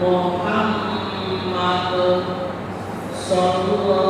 Muhammad Sallallahu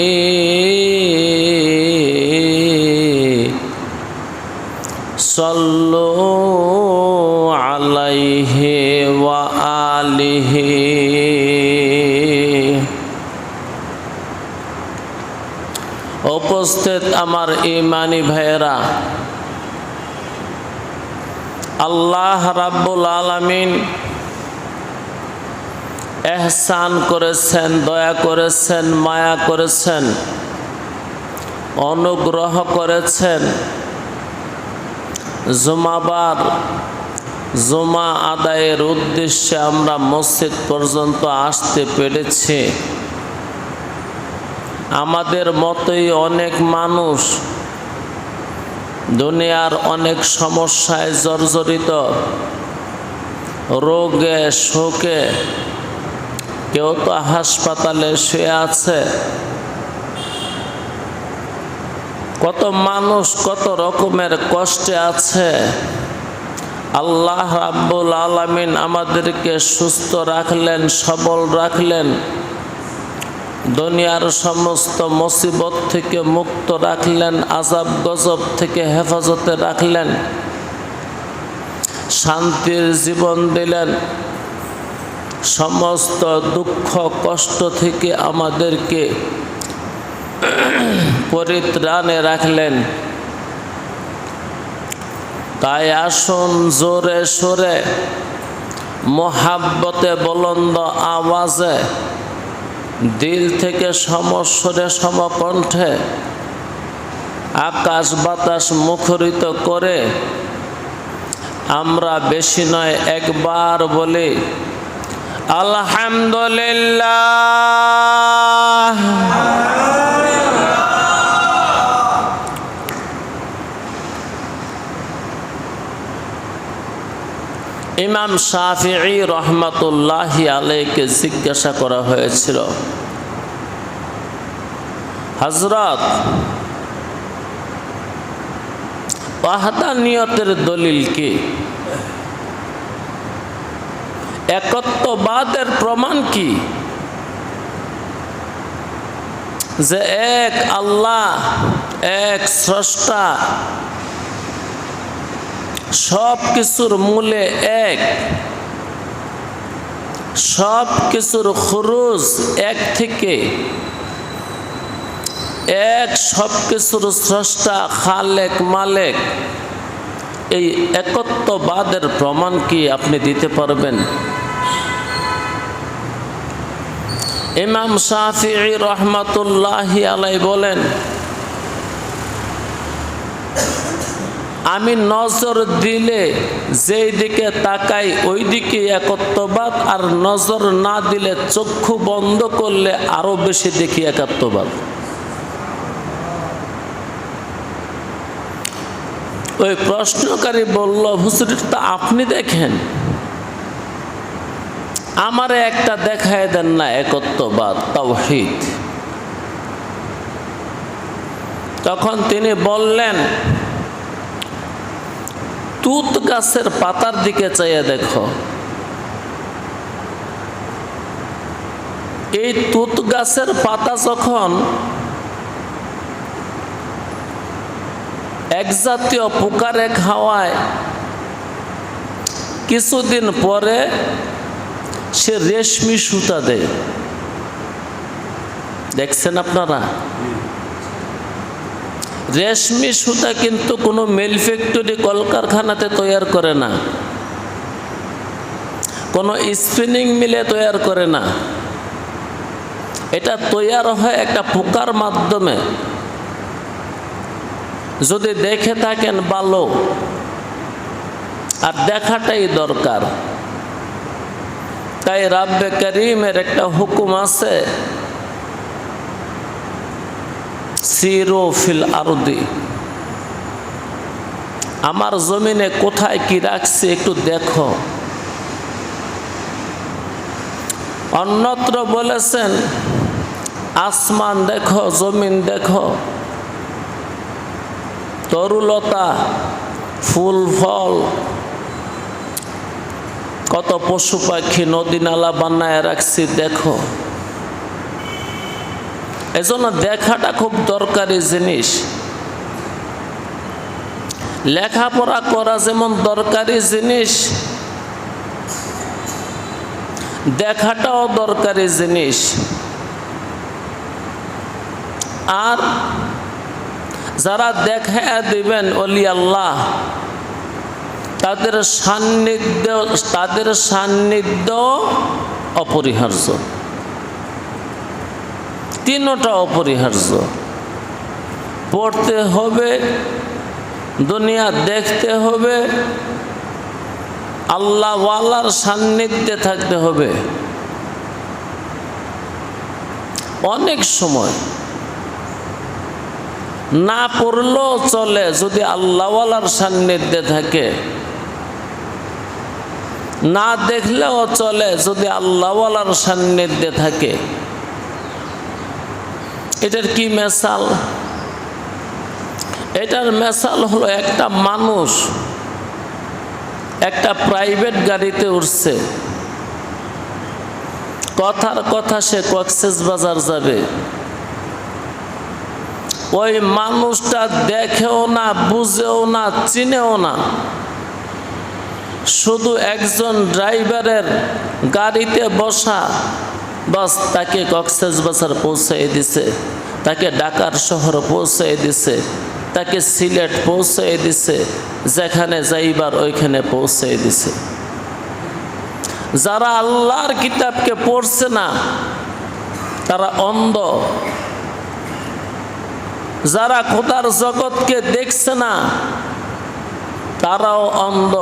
صلوا عليه وآله উপস্থিত আমার ইমানি ভাইয়েরা আল্লাহ রাব্বুল আলামিন এহসান করেছেন দয়া করেছেন মায়া করেছেন অনুগ্রহ করেছেন জুমাবার জুমা আদায়ের উদ্দেশ্যে আমরা মসজিদ পর্যন্ত আসতে পেরেছি। আমাদের মতোই অনেক মানুষ দুনিয়ার অনেক সমস্যায় জর্জরিত, রোগে, শোকে, কেউ তো হাসপাতালে শুয়ে আছে। কত মানুষ কত রকমের কষ্টে আছে। আল্লাহ রাব্বুল আলামিন আমাদেরকে সুস্থ রাখলেন, সবল রাখলেন। দুনিয়ার সমস্ত মুসিবত থেকে মুক্ত রাখলেন আজাব গজব থেকে হেফাজতে রাখলেন। শান্তির জীবন দিলেন। সমস্ত দুঃখ কষ্ট থেকে আমাদেরকে পরিত্রাণে রাখলেন। তাই আসুন জোরে সোরে মহাব্বতে বলন্দ আওয়াজে দিল থেকে সমস্বরে সমকণ্ঠে আকাশ বাতাস মুখরিত করে আমরা বেশি নয় একবার বলি, আলহামদুলিল্লাহ। ইমাম শাফিঈ রহমাতুল্লাহ আলাইকে জিজ্ঞাসা করা হয়েছিল হজরত ওয়াহদানিয়তের দলিল কি? একত্ববাদের প্রমাণ কি? যে এক আল্লাহ, এক স্রষ্টা সব কিছুর মূলে এক। সব কিছুর খরুজ এক থেকে। এক সব কিছুর স্রষ্টা খালেক মালেক। এই একত্ববাদের প্রমাণ কি আপনি দিতে পারবেন? ইমাম শাফি রহমাতুল্লাহ আলাই বলেন আমি নজর দিলে যেই দিকে তাকাই ওই দিকে একত্ববাদ, আর নজর না দিলে চক্ষু বন্ধ করলে আরও বেশি দেখি একাত্মবাদ ওই প্রশ্নকারী বলল হুজুরটা আপনি দেখেন। আমারে একটা দেখায় দেন না একত্ববাদ, তাওহীদ। তখন তিনি বললেন তুত গাছের পাতার দিকে চাইয়া দেখো। এই তুত গাছের পাতা যখন এক জাতীয় পোকারে খাওয়ায় কিছুদিন পরে সে রেশমি সুতা দেয়। দেখছেন আপনারা? রেশমি সুতা কিন্তু কোনো মিল ফ্যাক্টরি কলকারখানাতে তৈয়ার করে না। কোনো স্পিনিং মিলে তৈয়ার করে না। এটা তৈয়ার হয় একটা পোকার মাধ্যমে। যদি দেখে থাকেন ভালো, আর দেখাটাই দরকার। তাই রাব্বে করিমের একটা হুকুম আছে সিরো ফিল আরদি। আমার জমিনে কোথায় কি রাখছি একটু দেখো। অন্যত্র বলেছেন, আসমান দেখো, জমিন দেখো। তরুলতা, ফুল, ফল। কত পশু পাখি নদী নালা বানায় রাখছি, দেখো। এজন্য দেখাটা খুব দরকারি জিনিস। লেখাপড়া করা যেমন দরকারি জিনিস, দেখাটাও দরকারি জিনিস। আর যারা দেখা দিবেন অলি আল্লাহ তাদের সান্নিধ্য তাদের সান্নিধ্য অপরিহার্য। তিনটা অপরিহার্য। পড়তে হবে, দুনিয়া দেখতে হবে, আল্লাহওয়ালার সান্নিধ্যে থাকতে হবে। অনেক সময় না পড়লেও চলে যদি আল্লাহওয়ালার সান্নিধ্যে থাকে। না দেখলেও চলে যদি আল্লাহওয়ালার সান্নিধ্যে থাকে। এটার কি মেসাল? এটার মেসাল হলো একটা মানুষ একটা প্রাইভেট গাড়িতে উঠছে। কথার কথা সে কক্সেস বাজার যাবে। ওই মানুষটা দেখেও না, বুঝেও না, চিনেও না। শুধু একজন ড্রাইভারের গাড়িতে বসা বাস তাকে কক্সেস বাজার পৌঁছে দিছে, তাকে ঢাকার শহর পৌঁছে দিছে, তাকে সিলেট পৌঁছে দিছে, যেখানে যাইবার ওইখানে পৌঁছে দিছে। যারা আল্লাহর কিতাবকে পড়ছে না, তারা অন্ধ। যারা খোদার জগৎকে দেখছে না, তারাও অন্ধ।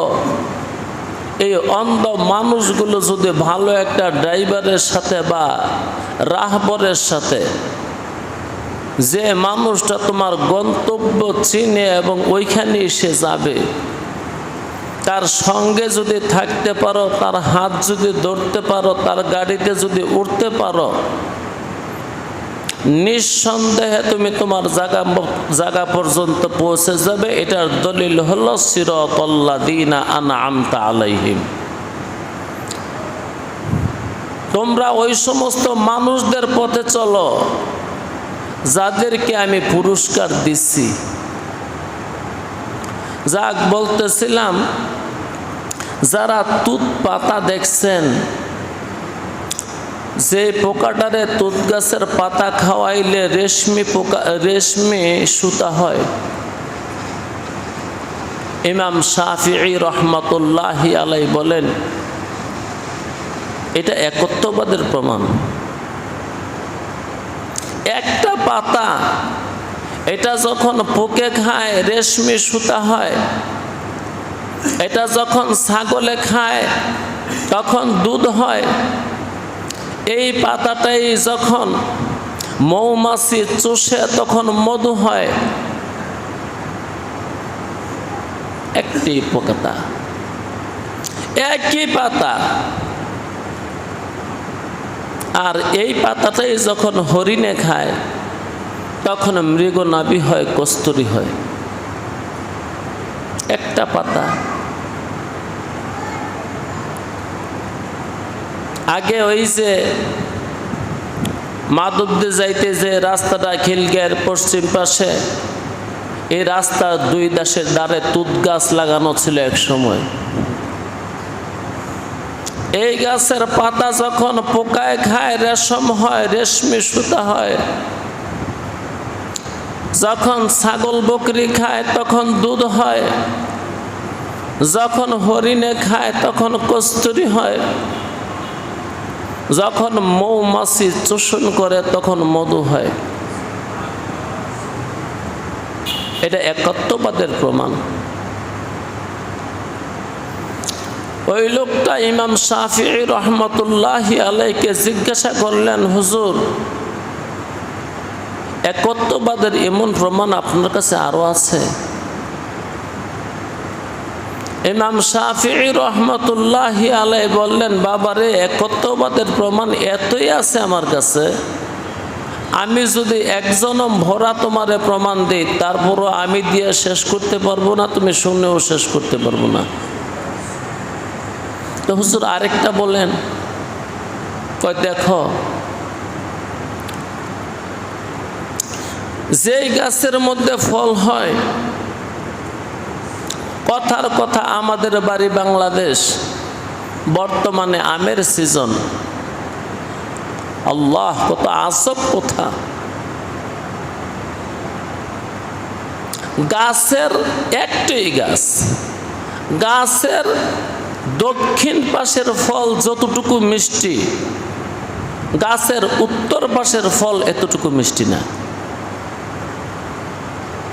এই অন্ধ মানুষগুলো যদি ভালো একটা ড্রাইভারের সাথে বা রাহবরের সাথে, যে মানুষটা তোমার গন্তব্য চিনে এবং ওইখানেই এসে যাবে, তার সঙ্গে যদি থাকতে পারো, তার হাত যদি ধরতে পারো, তার গাড়িতে যদি উঠতে পারো নিঃসন্দেহে তুমি তোমার জায়গা জায়গা পর্যন্ত পৌঁছে যাবে। এটার দলিল হল সিরতল্লা দিনা আনা আমতা আলাইহিম। তোমরা ওই সমস্ত মানুষদের পথে চলো, যাদেরকে আমি পুরস্কার দিচ্ছি। যাক, বলতেছিলাম, যারা তুত পাতা দেখছেন যে পোকাটারে তুত গাছের পাতা খাওয়াইলে রেশমি পোকা, রেশমি সুতা হয়। ইমাম শাফি রহমতুল্লাহ আলাই বলেন, এটা একত্ববাদের প্রমাণ। একটা পাতা, এটা যখন পোকে খায়, রেশমি সুতা হয়, এটা যখন ছাগলে খায়, তখন দুধ হয় এই পাতাটাই যখন মৌমাছি চষে তখন মধু হয়, একটি পাতা একই পাতা। আর এই পাতাটাই যখন হরিণে খায়, তখন মৃগ নাবি হয়, কস্তুরি হয়। একটা পাতা। আগে ওই যে মাদুদ্দে যাইতে যে রাস্তাটা খিলগের পশ্চিম পাশে, এই রাস্তার দুই দাসের দ্বারে তুত গাছ লাগানো ছিল এক সময়। এই গাছের পাতা যখন পোকায় খায়, রেশম হয়, রেশমি সুতা হয়, যখন ছাগল বকরি খায়, তখন দুধ হয়, যখন হরিণে খায়, তখন কস্তুরি হয় যখন মৌমাছি চোষণ করে, তখন মধু হয়। এটা একত্ববাদের প্রমাণ। ওই লোকটা ইমাম শাফি রহমতুল্লাহ আলাইকে জিজ্ঞাসা করলেন, হুজুর, একত্ববাদের এমন প্রমাণ আপনার কাছে আরও আছে? ইমাম শাফি রহমতুল্লাহ আলাই বললেন, বাবারে, একত্ববাদের প্রমাণ এতই আছে আমার কাছে। আমি যদি একজনম ভরা তোমারে প্রমাণ দিই, তারপরও আমি দিয়ে শেষ করতে পারব না, তুমি শুনেও শেষ করতে পারব না। তো হুজুর আরেকটা বলেন, কয়, দেখো, যেই গাছের মধ্যে ফল হয় কথার কথা আমাদের বাড়ি বাংলাদেশ, বর্তমানে আমের সিজন আল্লাহ, কত আসব কথা। গাছের একটাই গাছ, গাছের দক্ষিণ পাশের ফল যতটুকু মিষ্টি, গাছের উত্তর পাশের ফল এতটুকু মিষ্টি না।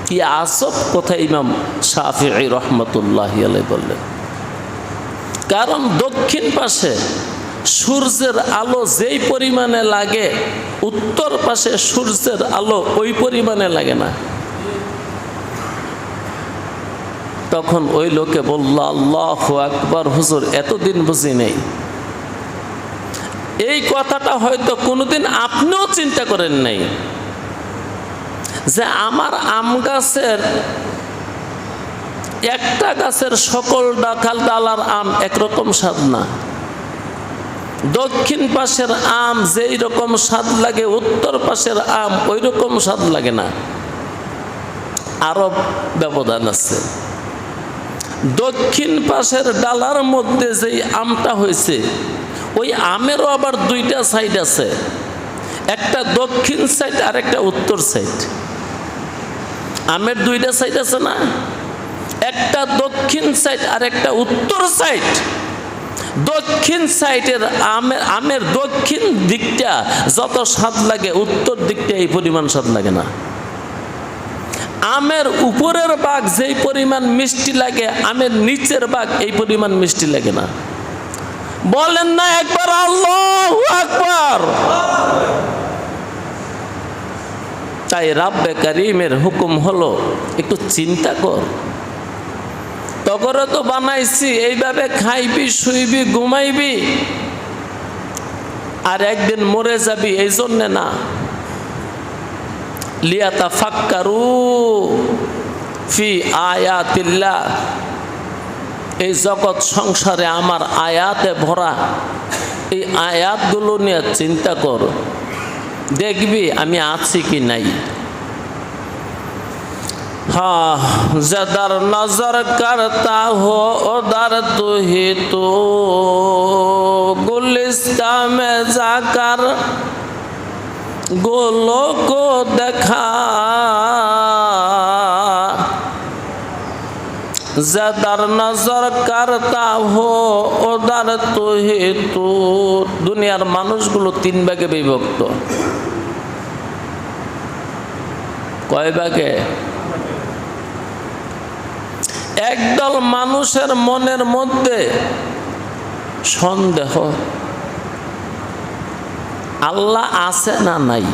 কি আসব? কথা ইমাম শাফি রহমতুল্লাহ বললেন। কারণ দক্ষিণ পাশে সূর্যের আলো যেই পরিমাণে লাগে, উত্তর পাশে সূর্যের আলো ওই পরিমাণে লাগে না। তখন ওই লোকে বলল, আল্লাহ আকবর, হুজুর, এতদিন বুঝি নেই। এই কথাটা হয়তো কোনোদিন আপনিও চিন্তা করেন নাই। যে আমার আম গাছের, একটা গাছের সকল ডাকাল ডালার আম একরকম স্বাদ না। দক্ষিণ পাশের আম যেই রকম স্বাদ লাগে, উত্তর পাশের আম ওই রকম স্বাদ লাগে না। আরও ব্যবধান আছে। দক্ষিণ পাশের ডালার মধ্যে যেই আমটা হয়েছে, ওই আমেরও আবার দুইটা সাইড আছে। একটা দক্ষিণ সাইড আর একটা উত্তর সাইড আমের দুইটা সাইড আছে না? একটা দক্ষিণ সাইড আর একটা উত্তর সাইড দক্ষিণ সাইডের আমের আমের দক্ষিণ দিকটা যত স্বাদ লাগে, উত্তর দিকটা এই পরিমাণ স্বাদ লাগে না। আমের উপরের বাঘ যেই পরিমাণ মিষ্টি লাগে, আমের নিচের বাঘ এই পরিমাণ মিষ্টি লাগে না। বলেন না একবার, আল্লাহ আকবার। তাই রাব্বে কারিমের হুকুম হলো, একটু চিন্তা কর। তগরে তো বানাইছি, এইভাবে খাইবি, শুইবি, ঘুমাইবি, আর একদিন মরে যাবি এই জন্যে না। লিয়াতা ফাক্কারু ফি আয়াতিল্লাহ, এই জগৎ সংসারে আমার আয়াতে ভরা, এই আয়াতগুলো নিয়ে চিন্তা কর। দেখবি আমি আছি কি নাই हाँ जदर नजर करता हो उधर तू ही तो गुलिस्ता में जाकर गोलों को देखा जदर नजर करता हो ওদার তো হেতু দুনিয়ার মানুষগুলো তিন ভাগে বিভক্ত কয় একদল মানুষের মনের মধ্যে সন্দেহ, আল্লাহ আছে না নাই?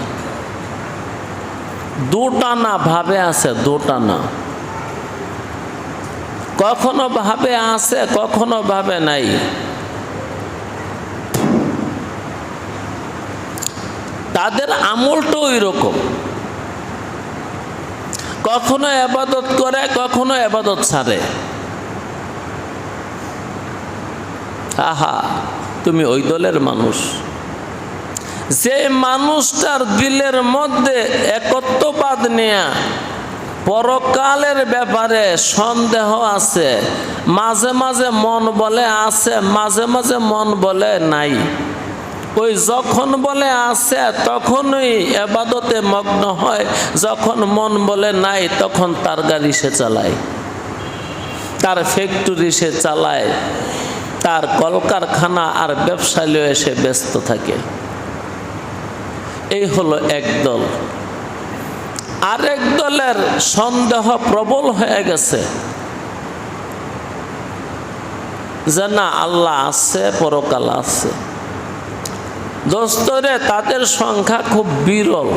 দুটা না ভাবে আছে, দুটা না। কখনো ভাবে আছে, কখনো ভাবে নাই। তাদের আমলটা ওই রকম কখনো আবাদত করে, কখনো আবাদত ছাড়ে। আহা, তুমি ওই দলের মানুষ। যে মানুষটার দিলের মধ্যে একত্ববাদ নেয়া পরকালের ব্যাপারে সন্দেহ আছে, মাঝে মাঝে মন বলে আছে, মাঝে মাঝে মন বলে নাই। ওই যখন বলে আছে তখনই এবাদতে মগ্ন হয়। যখন মন বলে নাই, তখন তার গাড়ি সে চালায়। তার ফ্যাক্টরি সে চালায়। তার কলকারখানা আর ব্যবসায়ীও এসে ব্যস্ত থাকে। এই হলো এক দল। আরেক দলের সন্দেহ প্রবল হয়ে গেছে। যে না, আল্লাহ আছে, পরকাল আছে। দোস্তরে, তাদের সংখ্যা খুব বিরল।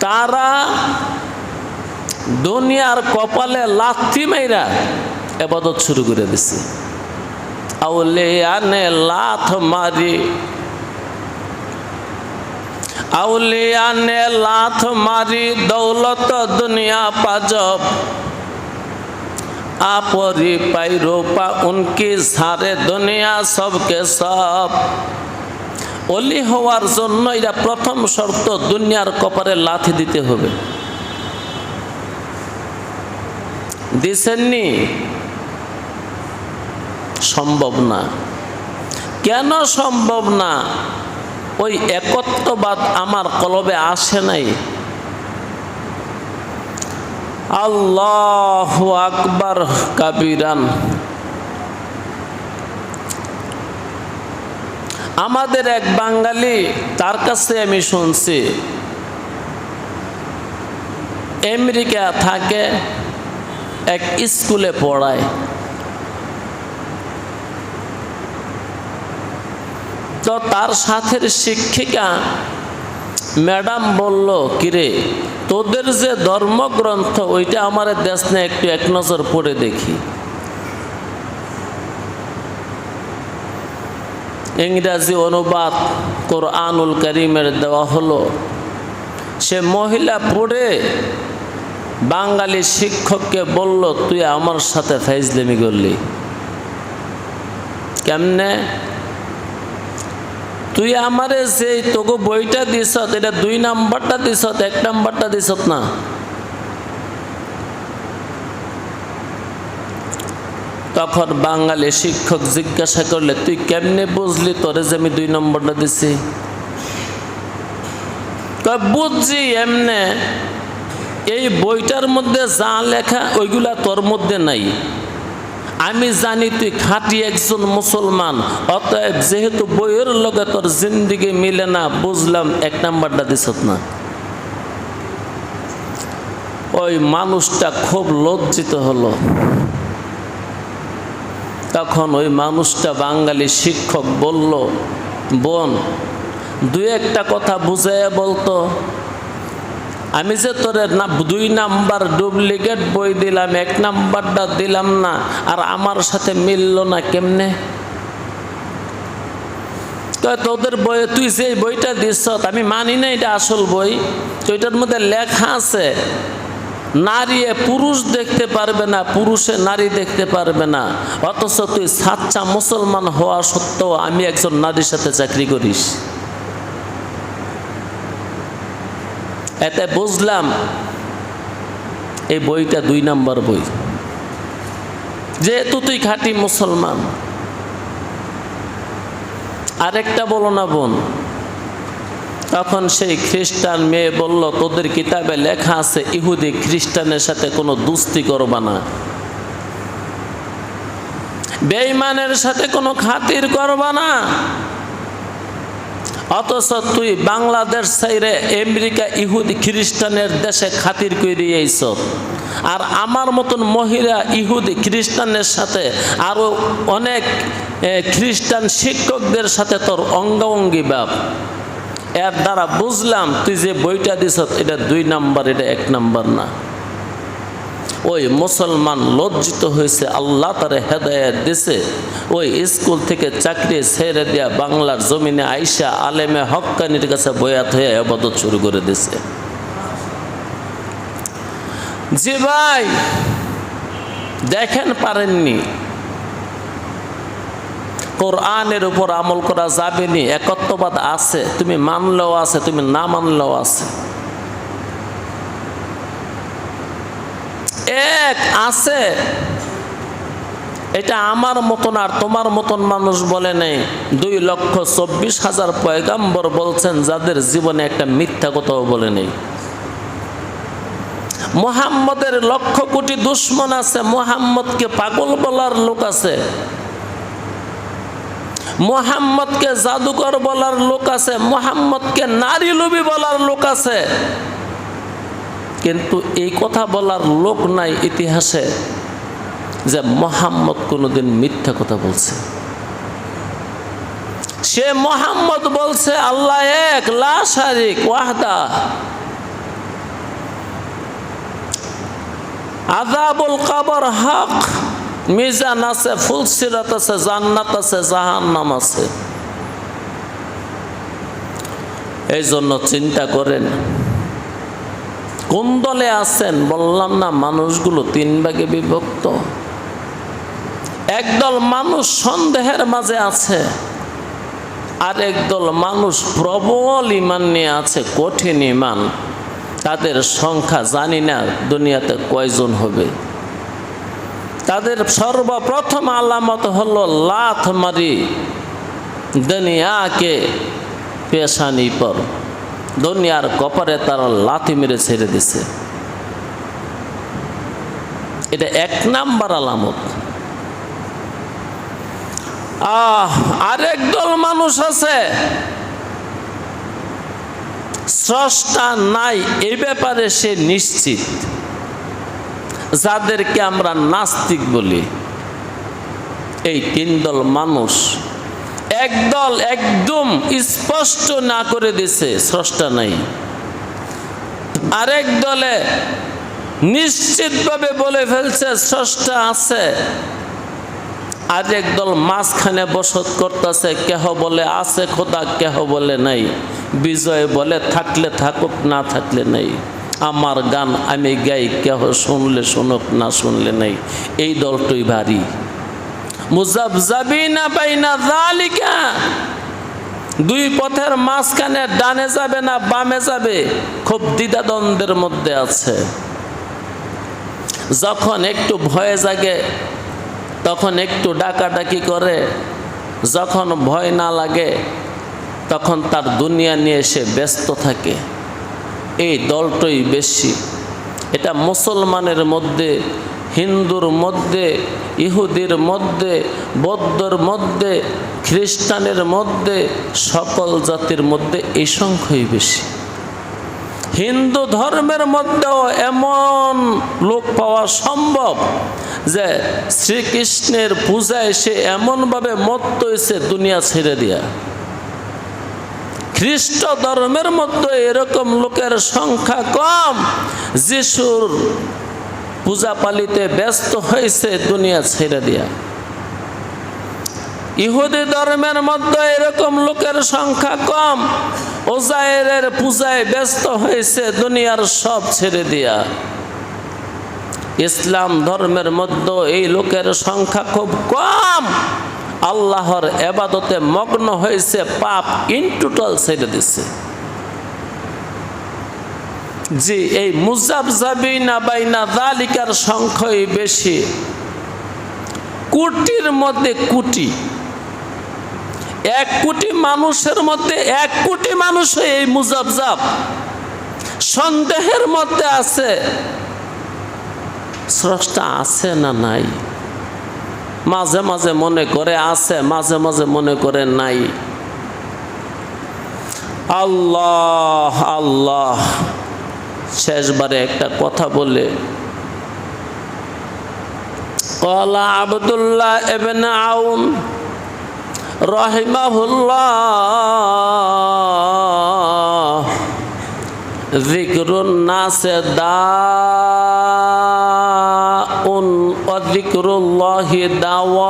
তারা দুনিয়ার কপালে লাথি মাইরা এবাদত শুরু করে দিছে। আউলিয়ানে লাথ মারি। আউলিয়ানে লাথ মারি, দৌলত দুনিয়া পাজব। আপরি পাই রূপা উনকি সারে দুনিয়া সবকে সব অলি হওয়ার জন্য এটা প্রথম শর্ত দুনিয়ার কপারে লাথি দিতে হবে দিছেননি সম্ভব না কেন সম্ভব না ওই একত্ববাদ আমার কলবে আসে নাই আল্লাহ আকবার কাবিরান। আমাদের এক বাঙালি তার কাছে আমি শুনছি, আমেরিকা থাকে, এক স্কুলে পড়ায়। তো তার সাথের শিক্ষিকা ম্যাডাম বলল, কিরে, তোদের যে ধর্মগ্রন্থ, ওইটা আমার দেশ নিয়ে একটু এক নজর পড়ে দেখি। ইংরাজি অনুবাদ কোরআনুল করিমের দেওয়া হলো। সে মহিলা পড়ে বাঙালি শিক্ষককে বলল, তুই আমার সাথে ফাইজলেমি করলি। কেমনে? তুই আমারে যে তোকে বইটা দিস এটা দুই নাম্বারটা দিস এক নাম্বারটা দিস না? তখন বাঙালি শিক্ষক জিজ্ঞাসা করলে, তুই কেমনে বুঝলি তোরে যে আমি দুই নম্বরটা দিছি? বুঝছি এমনে, এই বইটার মধ্যে যা লেখা, ওইগুলা তোর মধ্যে নাই। আমি জানি তুই খাঁটি একজন মুসলমান, অতএব যেহেতু বইয়ের লগে তোর জিন্দিগি মিলে না, বুঝলাম এক নাম্বারটা দিছত না। ওই মানুষটা খুব লজ্জিত হলো। তখন ওই মানুষটা বাঙালি শিক্ষক বলল, বোন দু একটা কথা বুঝাইয়া বলতো আমি যে তোরে না দুই নাম্বার ডুপ্লিকেট বই দিলাম, এক নাম্বারটা দিলাম না, আর আমার সাথে মিলল না কেমনে? তোদের বইয়ে তুই যে বইটা দিস, আমি মানি না এটা আসল বই তো এটার মধ্যে লেখা আছে, নারী পুরুষ দেখতে পারবে না, পুরুষে নারী দেখতে পারবে না, অথচ তুই সাচ্চা মুসলমান হওয়া সত্ত্বেও আমি একজন নারীর সাথে চাকরি করিস। এতে বুঝলাম এই বইটা দুই নাম্বার বই। যেহেতু তুই খাঁটি মুসলমান, আরেকটা বলো না বোন, তখন সেই খ্রিস্টান মেয়ে বলল, তোদের কিতাবে লেখা আছে ইহুদি খ্রিস্টানের সাথে কোনো দুস্তি করবা না। বেঈমানের সাথে কোনো খাতির করবা না। অথচ তুই বাংলাদেশ সাইরে আমেরিকা ইহুদি খ্রিস্টানের দেশে খাতির করে এইছ আর আমার মতন মহিলা ইহুদি খ্রিস্টানের সাথে আরও অনেক খ্রিস্টান শিক্ষকদের সাথে তোর অঙ্গাঙ্গি বাপ এর দ্বারা বুঝলাম তুই যে বইটা দিছ এটা দুই নাম্বার, এটা এক নাম্বার না। ওই মুসলমান লজ্জিত হয়েছে, আল্লাহ তারে হেদায়ত দিছে। ওই স্কুল থেকে চাকরি ছেড়ে দেয়া বাংলার জমিনে আইসা আলেমে হক্কানির কাছে বয়াত হয়ে আবাদত শুরু করে দিছে। জি ভাই, দেখেন পারেননি। কোরআনের উপর আমল করা যাবেনি, একত্ববাদ আছে, তুমি মানলেও আছে, তুমি না মানলেও আছে। এক, আছে। এটা আমার মতন আর তোমার মতন মানুষ বলে নেই। দুই লক্ষ চব্বিশ হাজার পয়গাম্বর বলছেন, যাদের জীবনে একটা মিথ্যা কথাও বলে নেই। মোহাম্মদের লক্ষ কোটি দুশ্মন আছে, মোহাম্মদকে পাগল বলার লোক আছে। মোহাম্মদকে জাদুকর বলার লোক আছে, মোহাম্মদকে নারী লুবি বলার লোক আছে। কিন্তু এই কথা বলার লোক নাই ইতিহাসে যে মোহাম্মদ কোনোদিন মিথ্যা কথা বলছে। সে মোহাম্মদ বলছে, আল্লাহ এক, লা শারিক, ওয়াহদা। আজাবুল কবর হক, মিজান আছে ফুলসিরাত আছে, জান্নাত আছে, জাহান্নাম আছে। এই জন্য চিন্তা করেন কোন দলে আছেন? বললাম না, মানুষগুলো তিন ভাগে বিভক্ত। একদল মানুষ সন্দেহের মাঝে আছে আর একদল মানুষ প্রবল ইমান নিয়ে আছে, কঠিন ইমান। তাদের সংখ্যা জানি না, দুনিয়াতে কয়জন হবে। তাদের সর্বপ্রথম আলামত হল লাথ মারি দুনিয়াকে পেশানি পর দুনিয়ার কপারে তারা লাথি মেরে ছেড়ে দিছে। এটা এক নাম্বার আলামত। আহ, আরেক দল মানুষ আছে। স্রষ্টা নাই এই ব্যাপারে সে নিশ্চিত। যাদেরকে আমরা নাস্তিক বলি, এই তিন দল মানুষ একদল একদম স্পষ্ট না করে দিছে, স্রষ্টা নাই। আরেক দলে নিশ্চিতভাবে বলে ফেলছে, স্রষ্টা আছে। আরেক দল মাঝখানে বসত করতেছে, কেহ বলে আছে খোদা, কেহ বলে নাই। বিজয় বলে থাকলে থাকুক, না থাকলে নাই। আমার গান আমি গাই, কেহ শুনলে শুনুক, না শুনলে নাই। এই দলটই ভারী। মুজাব যাবি না পাই না জালিকা দুই পথের মাঝখানে ডানে যাবে না বামে যাবে, খুব দ্বিধাদ্বন্দ্বের মধ্যে আছে। যখন একটু ভয়ে জাগে, তখন একটু ডাকাডাকি করে, যখন ভয় না লাগে, তখন তার দুনিয়া নিয়ে সে ব্যস্ত থাকে। এই দলটাই বেশি। এটা মুসলমানের মধ্যে হিন্দুর মধ্যে, ইহুদির মধ্যে, বৌদ্ধর মধ্যে, খ্রিস্টানের মধ্যে, সকল জাতির মধ্যে এই সংখ্যাই বেশি। হিন্দু ধর্মের মধ্যেও এমন লোক পাওয়া সম্ভব যে শ্রীকৃষ্ণের পূজায় সে এমনভাবে মত্ত হয়েছে দুনিয়া ছেড়ে দিয়া। খ্রিস্ট ধর্মের মধ্যে এরকম লোকের সংখ্যা কম, যিশুর পূজা পালিতে ব্যস্ত হয়েছে দুনিয়া ছেড়ে দিয়া। ইহুদি ধর্মের মধ্যে এরকম লোকের সংখ্যা কম ওজায়ের পূজায় ব্যস্ত হয়েছে দুনিয়ার সব ছেড়ে দিয়া। ইসলাম ধর্মের মধ্যে এই লোকের সংখ্যা খুব কম, আল্লাহর এবাদতে মগ্ন হয়েছে, পাপ ইন টোটাল ছেড়ে দিছে। জি এই মুজাব জাবিনা বাইনা দালিকার সংখ্যাই বেশি। কোটির মধ্যে কোটি। এক কোটি মানুষের মধ্যে এক কোটি মানুষ এই মুজাবজাব সন্দেহের মধ্যে আছে, স্রষ্টা আছে না নাই? মাঝে মাঝে মনে করে আছে, মাঝে মাঝে মনে করে নাই। আল্লাহ আল্লাহ। শেষবারে একটা কথা বলে, কলা আবদুল্লাহ এবেন আউন রহিমাহুল্লাহ যিকরুন নাসে দাউন অযিকরুল্লাহি দাওয়াউন।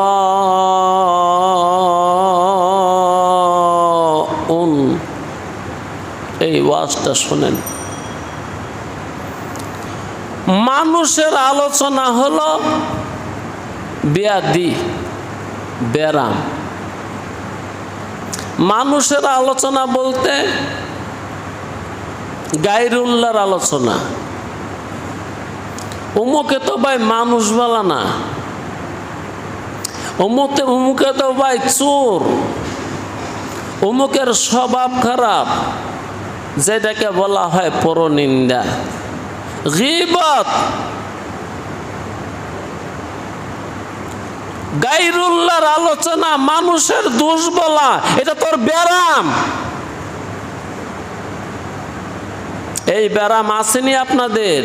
এই ওয়াজটা শুনেন। মানুষের আলোচনা হলো ব্যাধি ব্যারাম। মানুষের আলোচনা বলতে গাইরুল্লার আলোচনা। অমুকে তো ভাই মানুষ বলা না। অমুকে অমুকে তো ভাই চোর। অমুকের স্বভাব খারাপ, যেটাকে বলা হয় পরনিন্দা। গিবত। গাইরুল্লাহর আলোচনা মানুষের দোষ বলা, এটা তোর ব্যারাম। এই ব্যারাম আসেনি আপনাদের।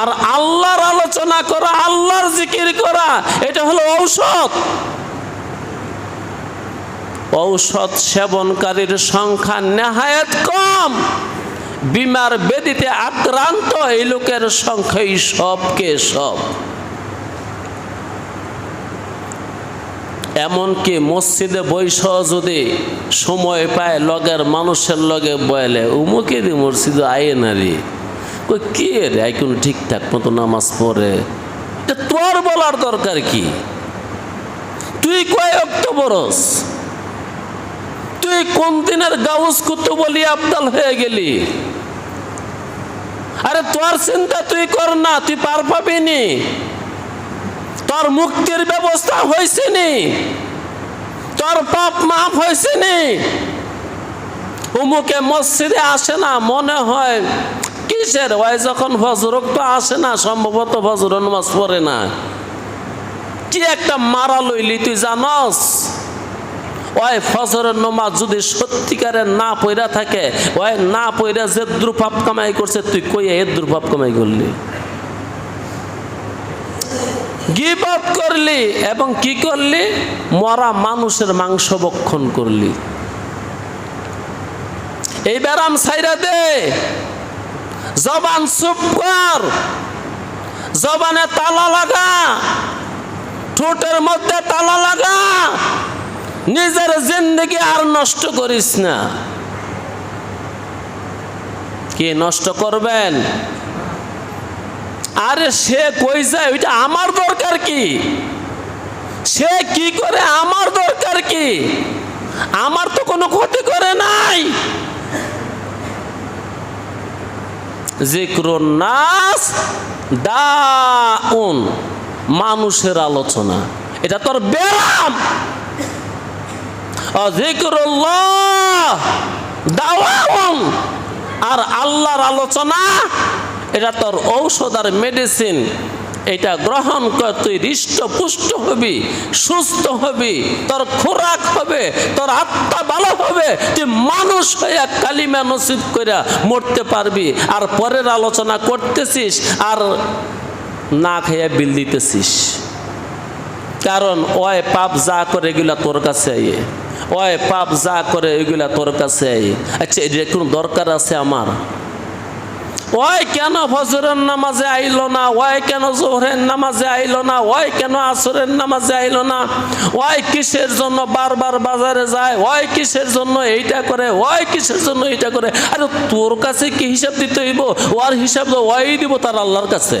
আর আল্লাহর আলোচনা করা, আল্লাহর জিকির করা, এটা হলো ঔষধ। ঔষধ সেবনকারীর সংখ্যা নেহায়ত কম। বিমার বেদিতে আক্রান্ত এই লোকের সংখ্যাই সবকে সব। এমনকি মসজিদে বৈশ যদি সময় পায় লগের মানুষের লগে বয়লে, উমুকে দি মসজিদে, আয়ে নারী কই, কে রে? এখন ঠিকঠাক মতো নামাজ পড়ে? তোর বলার দরকার কি? তুই কয় অক্ত বরস? তুই কোন দিনের গাউস কুতু বলি আবদাল হয়ে গেলি? আরে তোর চিন্তা তুই কর না, তুই পার পাবি নি। তোর মুক্তির ব্যবস্থা হয়েছে নি। তোর পাপ মাফ হয়েছে নি। উমুকে মসজিদে আসে না, মনে হয় কিসের? ওই যখন ফজরক তো আসে না, সম্ভবত ফজর নামাজ পড়ে না। কি একটা মারা লইলি তুই জানস? ওই ফজরের নমাজ যদি সত্যিকারের না পইরা থাকে, ওই না পইরা যে দ্রুপাপ কামাই করছে, তুই কই এ দ্রুপাপ কামাই করলি? গিবত করলি এবং কি করলি? মরা মানুষের মাংস বক্ষণ করলি। এই ব্যারাম সাইরা দে। জবান চুপ কর। জবানে তালা লাগা। ঠোঁটের মধ্যে তালা লাগা। নিজের জিন্দগি আর নষ্ট করিস না। কে নষ্ট করবেন? আরে সে কই যায়? ওইটা আমার দরকার কি? সে কি করে আমার দরকার কি? আমার তো কোনো ক্ষতি করে নাই। জিক্রুন নাস দাউন, মানুষের আলোচনা। এটা তোর ব্যায়াম। আর আল্লাহর আলোচনা, এটা তোর ঔষধ আর মেডিসিন এটা গ্রহণ কর, তুই হৃষ্ট পুষ্ট হবি, সুস্থ হবি, তোর খোরাক হবে, তোর আত্মা ভালো হবে, তুই মানুষ হইয়া কালিমা নসিব কইরা মরতে পারবি। আর পরের আলোচনা করতেছিস আর না খাইয়া বিল দিতেছিস। কারণ, ওই পাপ যা করে এগুলা তোর কাছে আইয়ে ওই পাপ যা করে এগুলা তোর কাছে আইয়ে আচ্ছা এটা কোনো দরকার আছে আমার? ওই কেন ফজরের নামাজে আইলো না? ওই কেন জোহরের নামাজে আইলো না? ওই কেন আসরের নামাজে আইলো না? ওই কিসের জন্য বারবার বাজারে যায়? ওই কিসের জন্য এইটা করে? ওই কিসের জন্য এইটা করে? আরে তোর কাছে কি হিসাব দিতে হইব? ওর হিসাব তো ওই দিব তার আল্লাহর কাছে।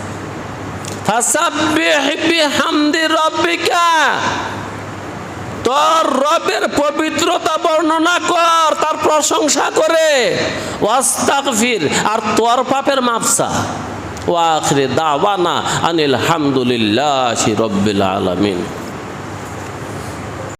তোর রবের পবিত্রতা বর্ণনা কর, তার প্রশংসা করে। ওয়াস্তাগফির, আর তোর পাপের মাপসা ওয়াখরে দাওয়ানা আনিল হামদুলিল্লাহ রব্বিল আলামিন।